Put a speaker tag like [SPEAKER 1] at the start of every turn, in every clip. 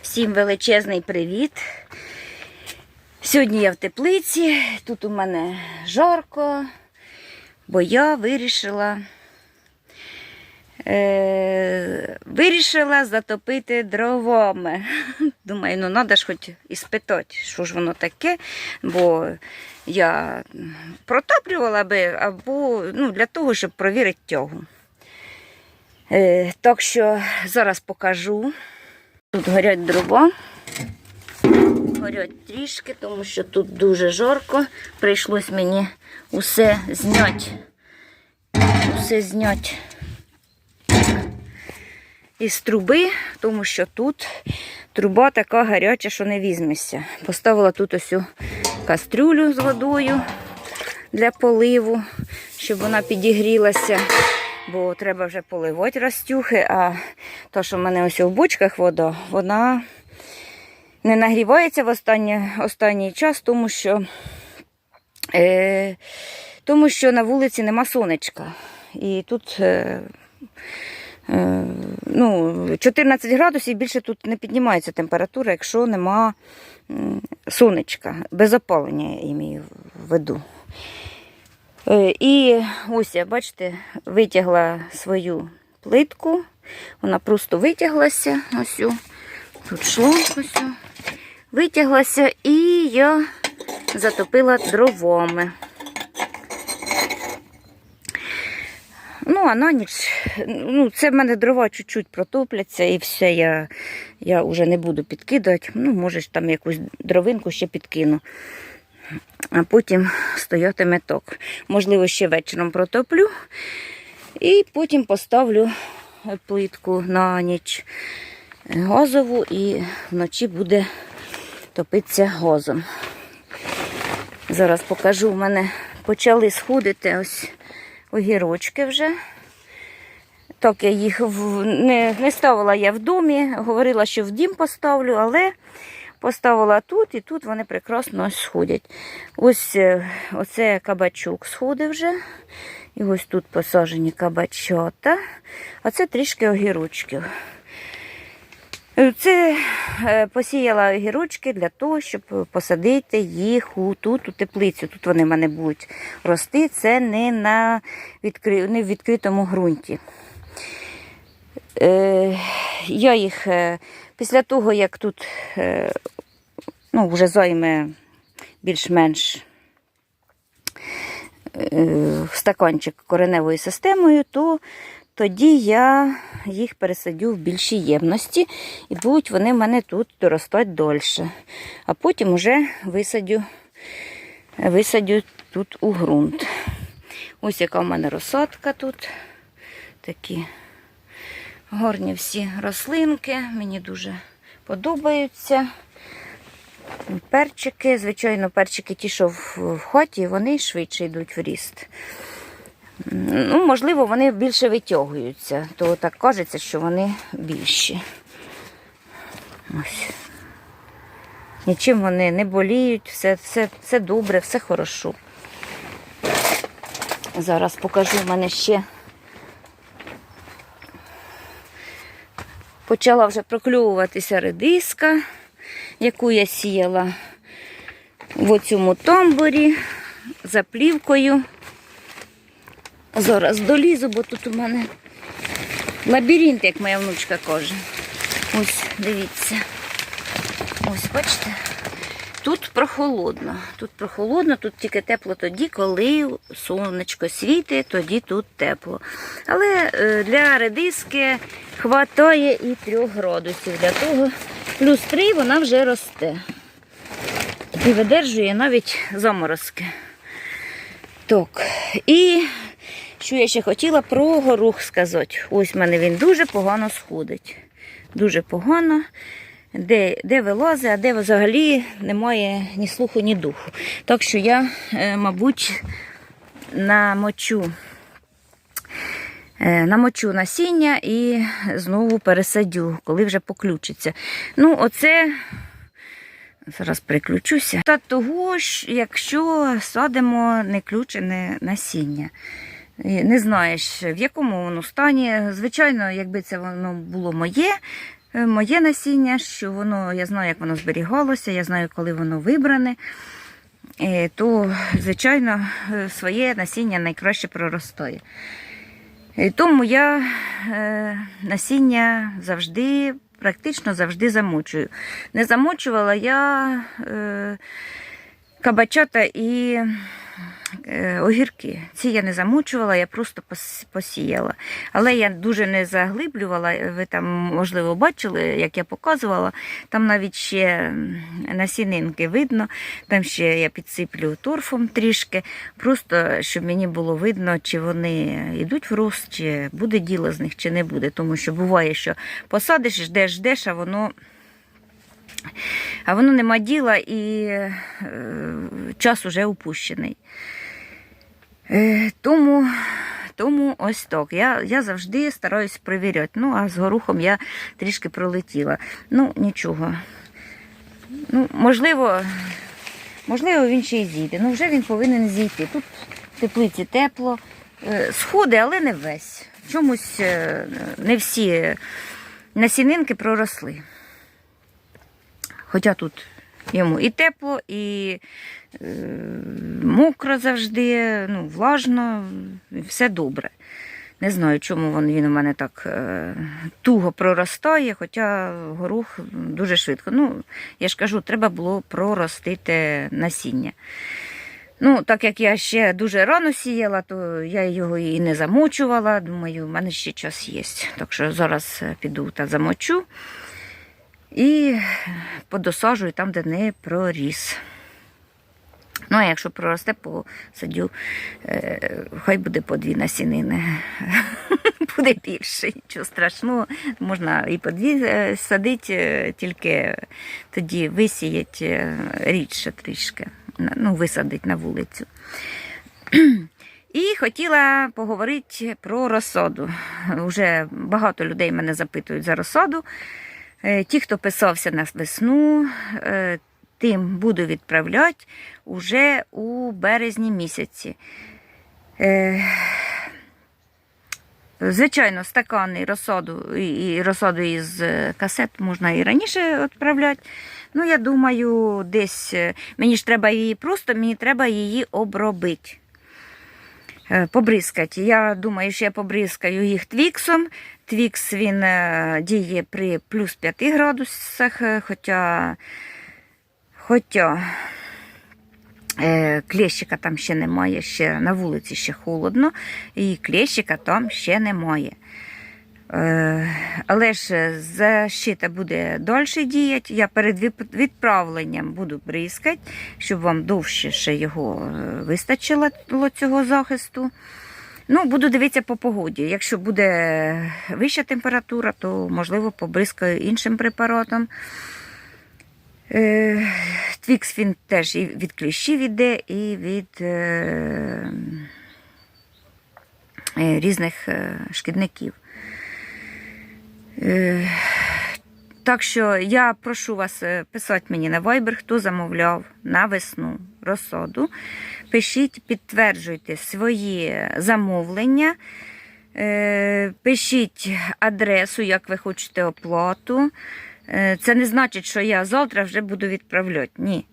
[SPEAKER 1] Всім величезний привіт. Сьогодні я в теплиці, тут у мене жарко, бо я вирішила, е, вирішила затопити дровами. Думаю, ну треба ж хоч і спитати, що ж воно таке, бо я протоплювала би або ну, для того, щоб провірити тягу. Е, так що зараз покажу. Тут горять дрова. Горять трішки, тому що тут дуже жарко. Прийшлось мені усе зняти. Усе зняти із труби, тому що тут труба така гаряча, що не візьмешся. Поставила тут ось кастрюлю з водою для поливу, щоб вона підігрілася бо треба вже поливати растюхи, а то, що в мене ось у бочках вода, вона не нагрівається в останній, останній час, тому що, е, тому що на вулиці нема сонечка. І тут е, е, ну, 14 градусів більше тут не піднімається температура, якщо нема сонечка. Без опалення я імію в виду. Е, І ось бачите, витягла свою плитку. Вона просто витяглася. Ось. Тут шло ось. Витяглася і я затопила дровами. Ну, а на ніч, ну, це в мене дрова чуть-чуть протопляться і все, я, я вже не буду підкидати. Ну, може, там якусь дровинку ще підкину а потім стоятиме ток. Можливо, ще вечором протоплю і потім поставлю плитку на ніч газову і вночі буде топитися газом. Зараз покажу, у мене почали сходити ось огірочки вже. Так, я їх в... не, не ставила я в домі, говорила, що в дім поставлю, але Поставила тут і тут вони прекрасно сходять. Ось е, оце кабачок сходив вже. І ось тут посаджені кабачата, а це трішки огірочків. Е, Це е, посіяла огірочки для того, щоб посадити їх у, тут, у теплицю. Тут вони в мене будуть рости. Це не, на відкри... не в відкритому ґрунті. Е, Я їх е, після того, як тут е, ну, вже займе більш-менш е, стаканчик кореневою системою, то тоді я їх пересадю в більші ємності і будуть вони в мене тут доростати дольше. А потім вже висадю, висадю тут у ґрунт. Ось яка в мене розсадка тут. Такі гарні всі рослинки. Мені дуже подобаються. Перчики, звичайно, перчики ті, що в хаті, вони швидше йдуть в ріст. Ну, Можливо, вони більше витягуються, то так кажеться, що вони більші. Ось. Нічим вони не боліють, все, все, все добре, все хорошо. Зараз покажу в мене ще. Почала вже проклювуватися редиска, яку я сіяла в цьому тамбурі за плівкою. Зараз долізу, бо тут у мене лабіринт, як моя внучка каже. Ось, дивіться. Ось, бачите? Тут прохолодно. Тут прохолодно, тут тільки тепло тоді, коли сонечко світить, тоді тут тепло. Але е, для редиски хватає і 3 градусів. Для того плюс 3 вона вже росте. І видержує навіть заморозки. Так, і що я ще хотіла про горох сказати. Ось в мене він дуже погано сходить. Дуже погано. Де, де вилазить, а де взагалі немає ні слуху, ні духу. Так що я, е, мабуть, намочу, е, намочу насіння і знову пересадю, коли вже поключиться. Ну, оце. Зараз приключуся. Та того ж, якщо садимо неключене насіння. Не знаєш, в якому воно стані. Звичайно, якби це воно було моє, моє насіння, що воно, я знаю, як воно зберігалося, я знаю, коли воно вибране. Е, То, звичайно, е, своє насіння найкраще проростає. Тому я е, насіння завжди, практично завжди замочую. Не замочувала я е, кабачата і е, огірки. Ці я не замочувала, я просто посіяла. Але я дуже не заглиблювала. Ви там, можливо, бачили, як я показувала. Там навіть ще насінинки видно. Там ще я підсиплю торфом трішки, просто щоб мені було видно, чи вони йдуть в рост, чи буде діло з них, чи не буде. Тому що буває, що посадиш, ждеш, ждеш, а воно. А воно нема діла і е, час уже упущений. Е, тому, тому ось так. Я, я завжди стараюсь перевіряти. Ну, а з горухом я трішки пролетіла. Ну, нічого. Ну, можливо, можливо, він ще й зійде. Ну, вже він повинен зійти. Тут в теплиці тепло. Е, Сходи, але не весь. Чомусь е, не всі насінинки проросли. Хоча тут йому і тепло, і е, мокро завжди, ну, влажно, все добре. Не знаю, чому він, він у мене так е, туго проростає, хоча горох дуже швидко. Ну, я ж кажу, треба було проростити насіння. Ну, так як я ще дуже рано сіяла, то я його і не замочувала. Думаю, в мене ще час є. Так що зараз е, піду та замочу і подосаджую там, де не проріс. Ну, а якщо проросте, посадю, е, хай буде по дві насінини. буде більше, нічого страшного. Можна і по дві е, садити, е, тільки тоді висіять е, рідше трішки. Ну, висадить на вулицю. І хотіла поговорити про розсаду. Уже багато людей мене запитують за розсаду. Е, Ті, хто писався на весну, е, тим буду відправляти уже у березні місяці. Е, Звичайно, стакани розсаду і розсаду із касет можна і раніше відправляти. Ну, я думаю, десь мені ж треба її просто, мені треба її обробити. Е, Побризкати. Я думаю, що я побризкаю їх твіксом. Твікс він е, діє при плюс 5 градусах, е, хоча, хоча клещика там ще немає, ще на вулиці ще холодно, і клещика там ще немає. Е, Але ж защита буде дольше діяти. Я перед відправленням буду бризкати, щоб вам довше ще його е, вистачило цього захисту. Ну, буду дивитися по погоді. Якщо буде вища температура, то можливо побризкаю іншим препаратом. Е, Твікс він теж і від кліщів іде, і від е, е, різних е, шкідників. Е, так що я прошу вас е, писати мені на Viber, хто замовляв на весну розсаду. Пишіть, підтверджуйте свої замовлення. Е, Пишіть адресу, як ви хочете оплату. Це не значить, що я завтра вже буду відправляти. Ні.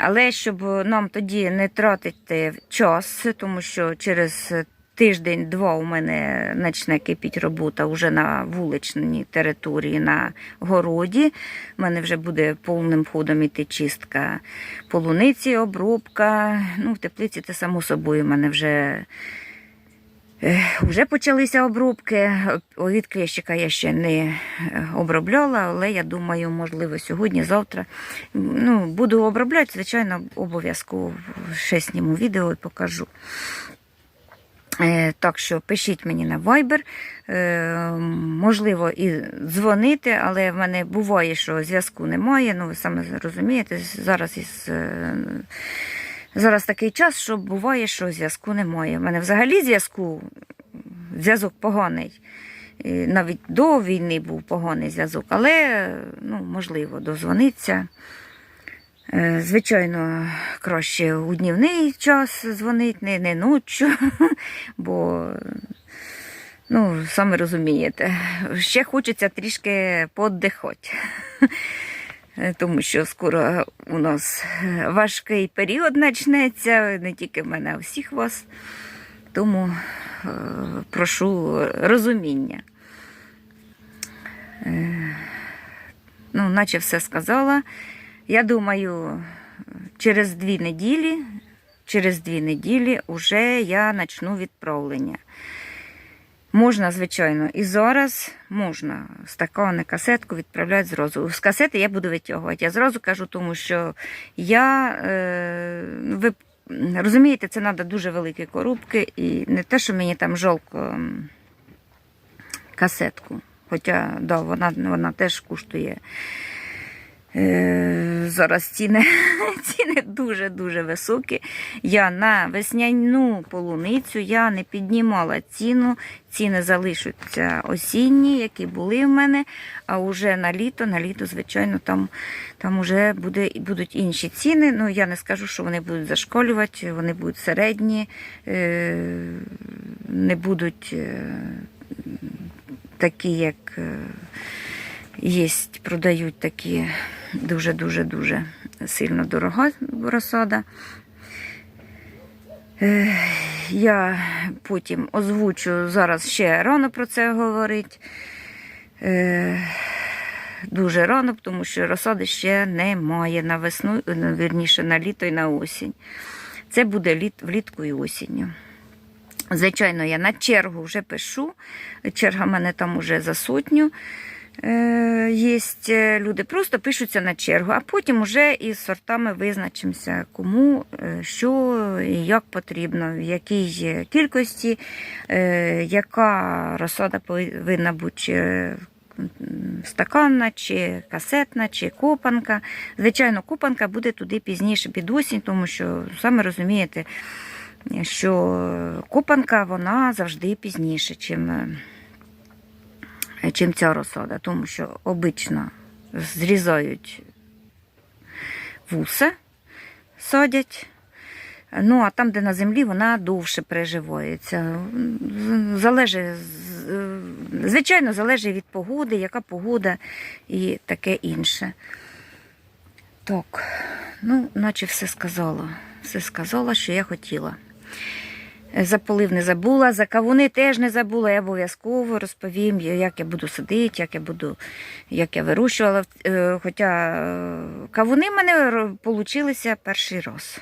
[SPEAKER 1] Але щоб нам тоді не тратити час, тому що через тиждень-два у мене почне кипіти робота вже на вуличній території, на городі. У мене вже буде повним ходом іти чистка полуниці, обробка. Ну, в теплиці це само собою. У мене вже Е, Вже почалися обробки. Від клещика я ще не е, обробляла, але я думаю, можливо, сьогодні, завтра. Ну, буду обробляти, звичайно, обов'язково ще зніму відео і покажу. Е, Так що пишіть мені на Viber, Е, можливо, і дзвонити, але в мене буває, що зв'язку немає. Ну, ви саме розумієте, зараз із. е, Зараз такий час, що буває, що зв'язку немає. У мене взагалі зв'язку, зв'язок поганий. І навіть до війни був поганий зв'язок, але ну, можливо дозвонитися. Е, Звичайно, краще у днівний час дзвонити, не, не ночі, бо Ну, саме розумієте, ще хочеться трішки поддихати. Тому що скоро у нас важкий період почнеться, не тільки в мене, а всіх вас. Тому е, прошу розуміння. Е, ну, наче все сказала. Я думаю, через дві неділі, через дві неділі вже я почну відправлення. Можна, звичайно, і зараз можна стакани, касетку відправляти зразу. З касети я буду витягувати. Я зразу кажу, тому що я, е, ви розумієте, це треба дуже великі коробки, і не те, що мені там жалко касетку. Хоча да, вона, вона теж коштує. Е, зараз ціни, ціни дуже-дуже високі. Я на весняну полуницю я не піднімала ціну. Ціни залишаться осінні, які були в мене. А вже на літо, на літо, звичайно, там, там вже буде, будуть інші ціни. Ну, я не скажу, що вони будуть зашколювати, вони будуть середні, е, не будуть е, такі, як. Е, Є, продають такі дуже-дуже-дуже сильно дорога розсада. Е, Я потім озвучу, зараз ще рано про це говорити. Е, Дуже рано, тому що розсади ще немає на весну, ну, вірніше на літо і на осінь. Це буде літ, влітку і осінню. Звичайно, я на чергу вже пишу. Черга в мене там уже за сотню. Е, Є люди, просто пишуться на чергу, а потім вже із сортами визначимося, кому е, що і як потрібно, в якій кількості, е, яка розсада повинна бути. Стаканна, чи касетна, чи копанка. Звичайно, копанка буде туди пізніше під осінь, тому що, саме розумієте, що копанка вона завжди пізніше, чим чим ця розсада, тому що обично зрізають вуса, садять. Ну, а там, де на землі, вона довше переживається. Залежить, звичайно, залежить від погоди, яка погода і таке інше. Так, ну, наче все сказала. Все сказала, що я хотіла. За полив не забула, за кавуни теж не забула. Я обов'язково розповім, як я буду садити, як я буду, як я вирощувала. Е, Хоча е, кавуни в мене вийшли перший раз.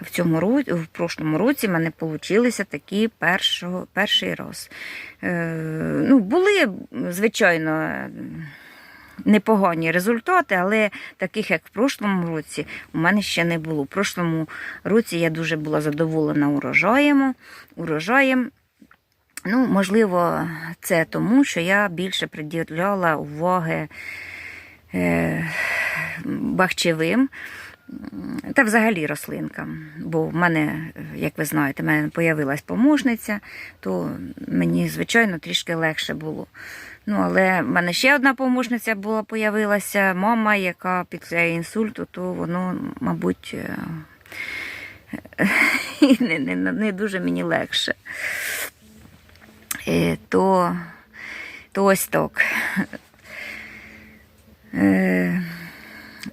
[SPEAKER 1] В цьому році, в прошлому році в мене вийшли такі першого, перший раз. Е, ну, були, звичайно, непогані результати, але таких, як в прошлому році, у мене ще не було. В прошлому році я дуже була задоволена урожаєм. урожаєм. Ну, можливо, це тому, що я більше приділяла уваги е, бахчевим. Та взагалі рослинкам. Бо в мене, як ви знаєте, в мене з'явилась помощниця, то мені, звичайно, трішки легше було. Ну, але в мене ще одна помощниця була, появилася, мама, яка після інсульту, то воно, мабуть, е, не, не, не дуже мені легше. Е, То, то ось так.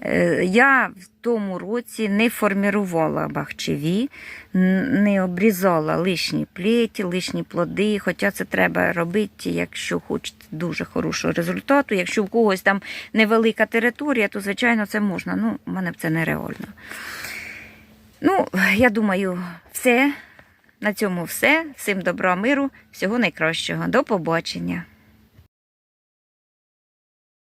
[SPEAKER 1] Е, Я в тому році не формірувала бахчеві, не обрізала лишні плеті, лишні плоди. Хоча це треба робити, якщо хочете дуже хорошого результату. Якщо в когось там невелика територія, то звичайно це можна. Ну, у мене це нереально. Ну, я думаю, все. На цьому все. Всім добра, миру, всього найкращого. До побачення.